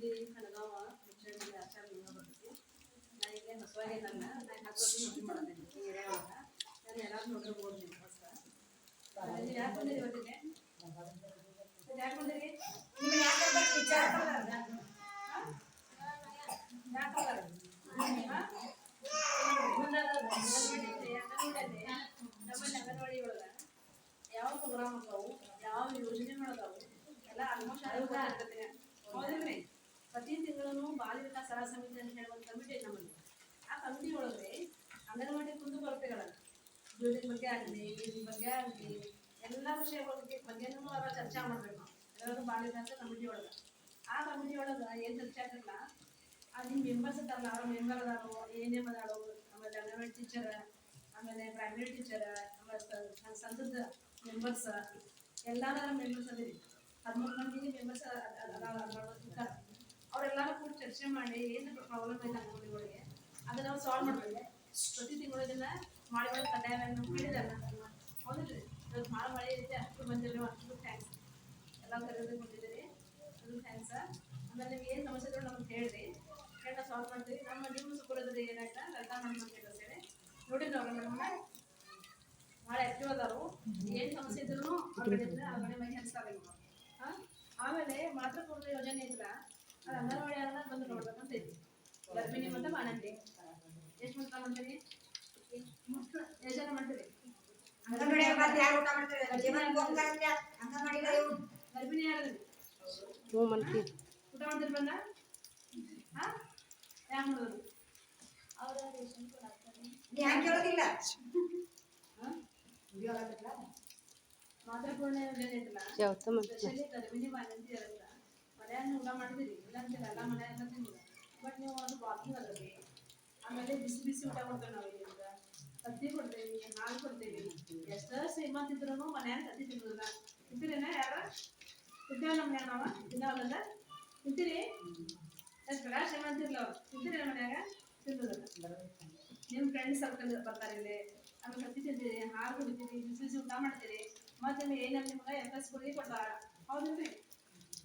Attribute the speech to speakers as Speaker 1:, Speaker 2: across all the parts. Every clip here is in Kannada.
Speaker 1: ಇಲ್ಲಿ ಕನಗಾವ ಹುಚ್ಚಳ್ಳಿ ಆಚಾರ ಬರ್ತೈತಿ ನಾ ಇಲ್ಲೇ ಹೊಸವಾಗೇನಲ್ಲ ನಾನು ಹತ್ತು ವರ್ಷ ನೌಕರಿ ಮಾಡತ್ತೇನೆ ಈ ಏರಿಯಾ ಒಳಗೆ. ನಾನು ಎಲ್ಲಾರು ನೋಡ್ರಿ ನೀವು ಹೊಸ ಯಾಕೆ ಬಂದಿರಿ ಇವತ್ತಿಗೆ ಯಾಕೆ ಬಂದಿರಿ?
Speaker 2: ನಿಮ್ಮನ್ನ ಯಾಕೆ ವಿಚಾರ
Speaker 1: ಯಾಕೆ ಬರೋದು? ಹಾ? ಮುಂದಾದ ಅಂಗನವಾಡಿ ಅಂಗನವಾಡಿಯಲ್ಲಿ ನಮ್ಮಲ್ಲಿ ಅಂಗನವಾಡಿ ಒಳಗೆ ಯಾವ ಪ್ರೋಗ್ರಾಮ್ ಅದಾವು ಯಾವ ಯೋಜನೆಗಳು ಅದಾವು ಎಲ್ಲ ಆಲ್ಮೋಸ್ಟ್ ಇರ್ತೈತಿ ಹೌದಿಲ್ರಿ ಪ್ರತಿ ತಿಂಗಳು ಬಾಲ ವಿಕಾಸ ಸಲಹಾ ಸಮಿತಿ ಅಂತ ಹೇಳುವ ಕಮಿಟಿ ನಮ್ಮಲ್ಲಿ. ಆ ಕಮಿಟಿ ಒಳಗೆ ಅಂಗನವಾಡಿ ಕುಂದು ಕೊರತೆಗಳನ್ನ ಬಿಲ್ಡಿಂಗ್ ಬಗ್ಗೆ ಆಗಲಿ ನೀರಿನ ಬಗ್ಗೆ ಆಗಲಿ, ಎಲ್ಲ ವಿಷಯಗಳ ಬಗ್ಗೆ ಬಗ್ಗೆನೂ ಅವರ ಚರ್ಚೆ ಮಾಡಬೇಕು ಎಲ್ಲರೂ ಬಾಲ ವಿಕಾಸ ಕಮಿಟಿ ಒಳಗೆ. ಆ ಕಮಿಟಿ ಒಳಗೆ ಏನು ಚರ್ಚೆ ಆಗಲ್ಲ ನಿಮ್ಮ ಮೆಂಬರ್ಸ್ ಇದ್ದಾರಲ್ಲ, ಅವ್ರ ಮೆಂಬರ್ ಅದಾರು ಏನೇ ಅದಾಳು ಆಮೇಲೆ ಅಂಗನವಾಡಿ ಟೀಚರ್ ಆಮೇಲೆ ಪ್ರೈಮರಿ ಟೀಚರ್ ಆಮೇಲೆ ಸಂಘದ ಮೆಂಬರ್ಸ್ ಎಲ್ಲಾರ ಮೆಂಬರ್ಸ್ ಅದೀರಿ. ಹದಿಮೂರು ಮಂದಿ ಮೆಂಬರ್ಸ್ ಅದಾರ ಕೂಡ ಚರ್ಚೆ ಮಾಡಿ ಏನು ಪ್ರಾಬ್ಲಮ್ ಇಲ್ಲ ಅಂಗನವಾಡಿಗಳಿಗೆ ಅದನ್ನ ನಾವು ಸಾಲ್ವ್ ಮಾಡ್ಬೇಕು. ಪ್ರತಿ ತಿಂಗಳು ಇದನ್ನ ಮಾಡಿ ಮಾಡಿ ಕಡ್ಡಾಯ ನಮ್ಮ ಹೇಳಿದಾರೆ ಹೌದಿಲ್ರಿ ಇವತ್ತು ಭಾಳ ಮಳೆ ಐತೆ, ಅಷ್ಟು ಬಂದಿರೋ ಅಷ್ಟು ಥ್ಯಾಂಕ್ಸ್ ಎಲ್ಲ ಕರೆಯೋದಕ್ಕೆ ಬಂದಿದ್ದೀರಿ. ಅದು ಥ್ಯಾಂಕ್ಸ್ ಆಮೇಲೆ ನಿಮ್ಗೆ ಏನು ಸಮಸ್ಯೆ ಇದ್ರು ನಮ್ಗೆ ಹೇಳ್ರಿ. ಹೇಳ ಸಾಲ್ವ್ ಮಾಡ್ತೀವಿ ನಮ್ಮ ನಿಮ್ಮ ಸುಪುರದಲ್ಲಿ ಏನಾಯ್ತಾ? ಲಲಿತಾ ಮೇಡಮ್ ಅಂತ ಹೇಳಿ ನೋಡಿರಿ ಅವ್ರ ಮೇಡಮ್ ಭಾಳ ಆಕ್ಟಿವ್ ಅದಾರು. ಏನು ಸಮಸ್ಯೆ ಇದ್ರು ಅವ್ರ ಕಡೆ ಅವ್ರ ಕಡೆ ಮೈ ಹೆಲ್ಸ್. ಹಾ? ಆಮೇಲೆ ಮಾತೃಪೂರ್ಣ ಯೋಜನೆ ಇದ್ರ. ಅಂಗನವಾಡಿ ಎಲ್ಲ ಬಂದು ನೋಡ್ಬೇಕಂತ ಐತಿ ಗರ್ಭಿಣಿ ಮತ್ತು ಬಾಣಂತಿ ಎಷ್ಟು ಮಾಡ್ತೀರಿ ಎಷ್ಟು ಜನ ಮಾಡ್ತೀರಿ
Speaker 2: ಅಂಗನವಾಡಿ ಬಂದು ಯಾರು ಊಟ ಮಾಡ್ತಾರೆ ಹೋಗ್ತಾರೆ ಇವ್ರು
Speaker 1: ಗರ್ಭಿಣಿ ಯಾರು
Speaker 3: ಹ್ಞೂ ಮಂತಿ
Speaker 1: ಊಟ ಮಾಡ್ತೀರಿ ಬಂದ ಹಾ ಯಾಕೆ ಮಾಡೋದು
Speaker 2: ನೀ ಹಂಗೆ ಕೇಳೋದಿಲ್ಲ
Speaker 1: ಹಾ? ಮಾತೃಪೂರ್ಣ ಯೋಜನೆ ಐತಲ್ಲ
Speaker 3: ಯಾವತ್ತ ಮಂತಿ
Speaker 1: ಸ್ಪೆಷಲಿ ಗರ್ಭಿಣಿ ಬಾಣಂತಿ ಇರಲ್ಲ ಮನ್ಯಾಗ ಊಟ ಮಾಡ್ತೀರಿ ಇಲ್ಲ ಅಂತಿಲ್ಲ ಎಲ್ಲ ಮನ್ಯಾಗ ತಿನ್ನೋದು. ಬಟ್ ನೀವು ಒಂದು ವಾಕಿಂಗ್ ಅದರಿ ಆಮೇಲೆ ಬಿಸಿ ಬಿಸಿ ಊಟ ಕೊಡ್ತೇವೆ ನಾವು ಇಲ್ಲಿಂದ. ತತ್ತಿ ಕೊಡ್ತೇವಿ, ಹಾಲು ಕೊಡ್ತೇವಿ. ಎಷ್ಟೋ ಶ್ರೀಮಂತ ಇದ್ರು ಮನ್ಯಾಗ ತತ್ತಿ ತಿನ್ನೋದಿಲ್ಲ. ತಿಂತೀರೇನ ಯಾರ? ತಿಂತೇವೆ ನಮ್ಮ ಮನ್ಯಾಗ ನಾವು ತಿನ್ನೋದಲ್ಲ ತಿಂತೀರಿ? ಎಷ್ಟು ಬೇಡ ಶ್ರೀಮಂತ ಇರ್ಲ ಅವ್ರು. ತಿಂತೀರಿ ಮನ್ಯಾಗ? ತಿನ್ನೋದಿಲ್ಲ. ನಿಮ್ಮ ಫ್ರೆಂಡ್ಸ್ ಸರ್ಕಲ್ ಬರ್ತಾರೆ ಇಲ್ಲಿ. ಆಮೇಲೆ ತತ್ತಿ ತಿಂತೀರಿ, ಹಾಲು ಕುಡಿತೀರಿ, ಬಿಸಿ ಬಿಸಿ ಊಟ ಮಾಡ್ತೀರಿ. ಮತ್ತೆ ಏನಲ್ಲಿ ನಿಮ್ಗೆ ಎಫ್ ಎಸ್ ಕೊಡ್ತಾರ. ಹೌದಿಲ್ರಿ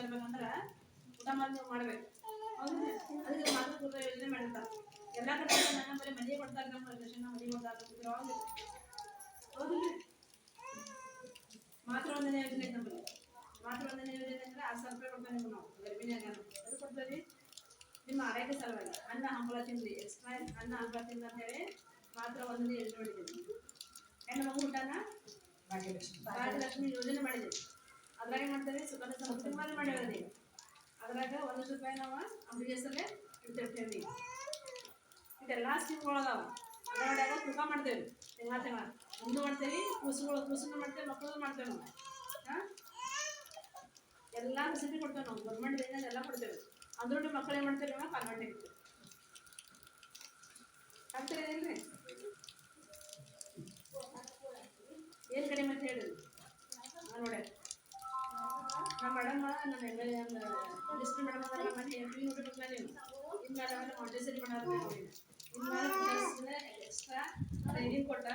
Speaker 1: ಇರ್ಬೇಕಂದ್ರೆ ಊಟ ಮಾಡಿ ಮಾಡ್ಬೇಕು. ಅದಕ್ಕೆ ಮಾತ್ರ ಪೂರ್ವ ಯೋಜನೆ ಮಾಡಿರ್ತಾರೆ. ಎಲ್ಲ ಕಡೆ ನನ್ನ ಬರೀ ಮನೆ ಕೊಡ್ತಾರೆ ನಮ್ಮ ರಿಲೇಷನ್ ಮನೆ ಕೊಡ್ತಾರೆ ಹೌದಿಲ್ಲ ಮಾತೃ ವಂದನೆ ಯೋಜನೆ ಐತೆ ನಮ್ಮಲ್ಲಿ ಮಾತೃ ವಂದನೆ ಯೋಜನೆ ಅಂದ್ರೆ ಆ ಸಾವಿರ ರೂಪಾಯಿ ಕೊಡ್ತಾರೆ ನಿಮ್ಗೆ ನಾವು ಗರ್ಭಿಣಿಯಾಗ ಅದು ಕೊಡ್ತೀವಿ ನಿಮ್ಮ ಆರೋಗ್ಯ ಸಲುವಾಗಿ ಅನ್ನ ಹಂಬಲ ಎಕ್ಸ್ಟ್ರಾ ಅನ್ನ ಹಂಬಲ ತಿಂದ ಅಂತೇಳಿ ಮಾತ್ರ ಒಂದನೇ ಯೋಜನೆ ಮಾಡಿದ್ದೀವಿ. ಹೆಣ್ಣು ಮಗು ಊಟನ ಭಾಗ್ಯಲಕ್ಷ್ಮಿ ಯೋಜನೆ ಮಾಡಿದ್ದೀವಿ. ಅದ್ರಾಗ ಏನು ಮಾಡ್ತೇವೆ? ಸುಗಂಧ ಸಮೃದ್ಧಿ ಮಾಡಿ ಮಾಡಿರೋದು ಅದ್ರಾಗ ಒಂದು ರೂಪಾಯಿ ನಾವು ಅಂಗಡಿ ಹೆಸರಲ್ಲೇ ಇಟ್ಟಿರ್ತೀವಿ ಇದೆಲ್ಲ ಸ್ಕೀಮ್ಗಳು ಅದಾವ. ಅದರೊಳಗೆ ತೂಕ ಮಾಡ್ತೇವೆ. ತಿಂಗಳ ತಿಂಗಳ ಒಂದು ಮಾಡ್ತೇವೆ, ಕೂಸುಗಳು ಕೂಸನ್ನು ಮಾಡ್ತೇವೆ, ಮಕ್ಕಳು ಮಾಡ್ತೇವೆ ನಾವು. ಹಾಂ? ಎಲ್ಲ ಫೆಸಿಲಿಟಿ ಕೊಡ್ತೇವೆ ನಾವು. ಗೌರ್ಮೆಂಟ್ ಏನೇನು ಎಲ್ಲ ಕೊಡ್ತೇವೆ. ಅಂದ್ರೂ ಮಕ್ಕಳು ಏನು ಮಾಡ್ತೇವೆ ನಾವು? ಕಾನ್ವೆಂಟ್ ಇರ್ತೀವಿ ಆಗ್ತಾರೆ ಏನ್ರಿ? ಇನ್ಮೇಲೆ ಅವೆಲ್ಲ ಮಾಂಟೇಸರಿ ಮಾಡೋದು ನೋಡಿ ಇನ್ಮೇಲೆ ಎಕ್ಸ್ಟ್ರಾ ಟ್ರೈನಿಂಗ್ ಕೊಟ್ಟ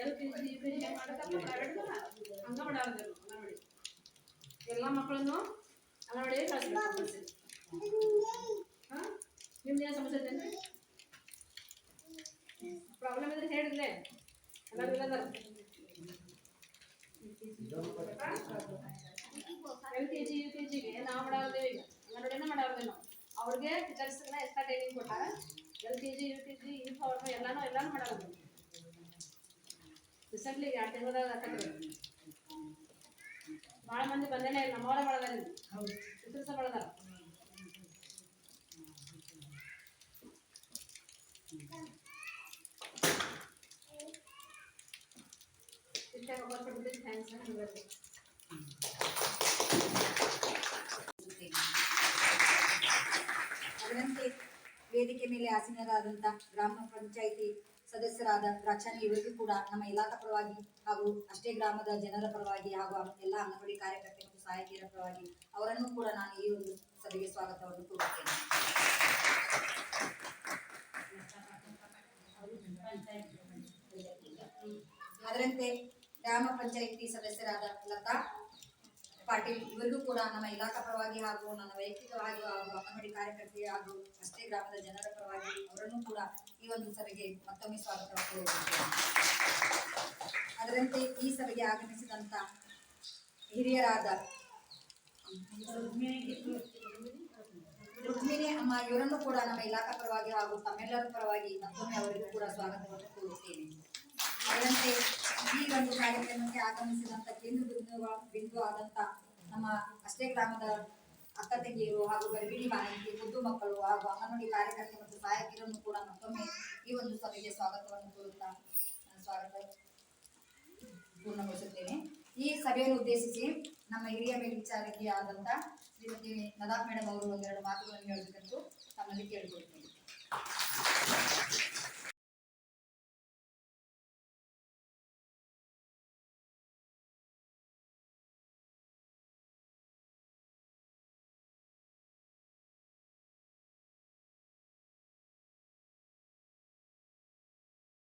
Speaker 1: L K G U K G ಮಾಡೋದಲ್ಲ ಪ್ರೈವೇಟ್ ಹಂಗೆ ಮಾಡೋದು ಅಂಗನವಾಡಿ ಎಲ್ಲ ಮಕ್ಕಳನ್ನು ಅಂಗನವಾಡಿಗೆ ಕಳಿಸ್ಬೇಕು ಕಂಪಲ್ಸರಿ ಹಾಂ ನಿಮ್ದು ಏನು ಸಮಸ್ಯೆ ಐತೆ ಪ್ರಾಬ್ಲಮ್ ಇದ್ರೆ ಹೇಳಿರ್ಲೆ ಎಲ್ಲರೂ ಇಲ್ಲದಲ್ಲ L K G U K ಜಿಗೆ ನಾವು ಮಾಡಾರ್ದೇವೆ ಈಗ ಅಂಗನವಾಡಿನೇ ಮಾಡಾರ್ದೇವೆ ನಾವು ಅವ್ರಿಗೆ ಟೀಚರ್ಸ್ಗೆಲ್ಲ ಎಕ್ಸ್ಟ್ರಾ ಟ್ರೈನಿಂಗ್ ಕೊಟ್ಟಾರ. L K G U K G inform ಎಲ್ಲಾನು ಎಲ್ಲಾನು ಮಾಡಲ್ಲ. ರೀಸೆಂಟ್ಲಿ ಎರಡು ತಿಂಗಳದಾಗ ಹಾಕಿದ್ರು ಭಾಳ ಮಂದಿ ಬಂದೇನೆ ಇಲ್ಲ ನಮ್ಮವರೇ ಬಳದಾರ ಟೀಚರ್ಸ ಬಳದಾರ ಇಷ್ಟ ಕೊಟ್ಬಿಟ್ಟು ಥ್ಯಾಂಕ್ಸ್ ಅಂತ ಹೇಳ್ಬೇಕು
Speaker 2: ಅದರಂತೆ ವೇದಿಕೆ ಮೇಲೆ ಆಸೀನರಾದಂಥ ಗ್ರಾಮ ಪಂಚಾಯಿತಿ ಸದಸ್ಯರಾದ ದ್ರಾಕ್ಷಾಣಿ ಇವರಿಗೂ ಕೂಡ ನಮ್ಮ ಇಲಾಖಾ ಪರವಾಗಿ ಹಾಗೂ ಅಷ್ಟೇ ಗ್ರಾಮದ ಜನರ ಪರವಾಗಿ ಹಾಗೂ ಎಲ್ಲ ಅಂಗನವಾಡಿ ಕಾರ್ಯಕರ್ತೆ ಮತ್ತು ಸಹಾಯಕಿಯರ ಪರವಾಗಿ ಅವರನ್ನು ಕೂಡ ನಾನು ಈ ಒಂದು ಸಭೆಗೆ ಸ್ವಾಗತವನ್ನು ಕೋರುತ್ತೇನೆ. ಅದರಂತೆ ಗ್ರಾಮ ಪಂಚಾಯಿತಿ ಸದಸ್ಯರಾದ ಲತಾ ಪಾಟೀಲ್ ಇವರಿಗೂ ಕೂಡ ನಮ್ಮ ಇಲಾಖಾ ಪರವಾಗಿ ಹಾಗೂ ನನ್ನ ವೈಯಕ್ತಿಕವಾಗಿ ಹಾಗೂ ಅಂಗನವಾಡಿ ಕಾರ್ಯಕರ್ತೆ ಹಾಗೂ ಅಷ್ಟೇ ಗ್ರಾಮದ ಜನರ ಪರವಾಗಿ ಅವರನ್ನು ಕೂಡ ಈ ಒಂದು ಸಭೆಗೆ ಮತ್ತೊಮ್ಮೆ ಸ್ವಾಗತ ಅದರಂತೆ ಈ ಸಭೆಗೆ ಆಗಮಿಸಿದಂತ ಹಿರಿಯರಾದ ರುಕ್ಮಿಣಿ ಅಮ್ಮ, ಇವರನ್ನು ಕೂಡ ನಮ್ಮ ಇಲಾಖಾ ಪರವಾಗಿ ಹಾಗೂ ತಮ್ಮೆಲ್ಲರ ಪರವಾಗಿ ಮತ್ತೊಮ್ಮೆ ಅವರಿಗೂ ಕೂಡ ಸ್ವಾಗತವನ್ನು ಕೋರುತ್ತೇನೆ. ಅದರಂತೆ ಈ ಒಂದು ಕಾರ್ಯಕ್ರಮಕ್ಕೆ ಆಗಮಿಸಿದಂತ ಕೇಂದ್ರ ಬಿಂದು ಬಿಂದು ಆದಂತ ನಮ್ಮ ಅಷ್ಟೇ ಗ್ರಾಮದ ಅಕ್ಕ ತಂಗಿಯರು ಹಾಗೂ ಗರ್ಭಿಣಿ ಮಾಹಿತಿ ಮುದ್ದು ಮಕ್ಕಳು ಹಾಗೂ ಅಂಗನವಾಡಿ ಕಾರ್ಯಕರ್ತೆ ಮತ್ತು ಸಹಾಯಕಿಯರನ್ನು ಕೂಡ ಮತ್ತೊಮ್ಮೆ ಈ ಒಂದು ಸಭೆಗೆ ಸ್ವಾಗತವನ್ನು ಕೋರುತ್ತಾ ಸ್ವಾಗತ ಪೂರ್ಣಗೊಳಿಸುತ್ತೇನೆ. ಈ ಸಭೆಯನ್ನು ಉದ್ದೇಶಿಸಿ ನಮ್ಮ ಹಿರಿಯ ಮೇಲ್ವಿಚಾರಕಿ ಆದಂತ ಶ್ರೀಮತಿ ನದಾಫ್ ಮೇಡಮ್ ಅವರು ಒಂದೆರಡು ಮಾತುಗಳನ್ನು ಹೇಳಬೇಕೆಂದು ತಮ್ಮಲ್ಲಿ ಕೇಳಿಕೊಳ್ತೇನೆ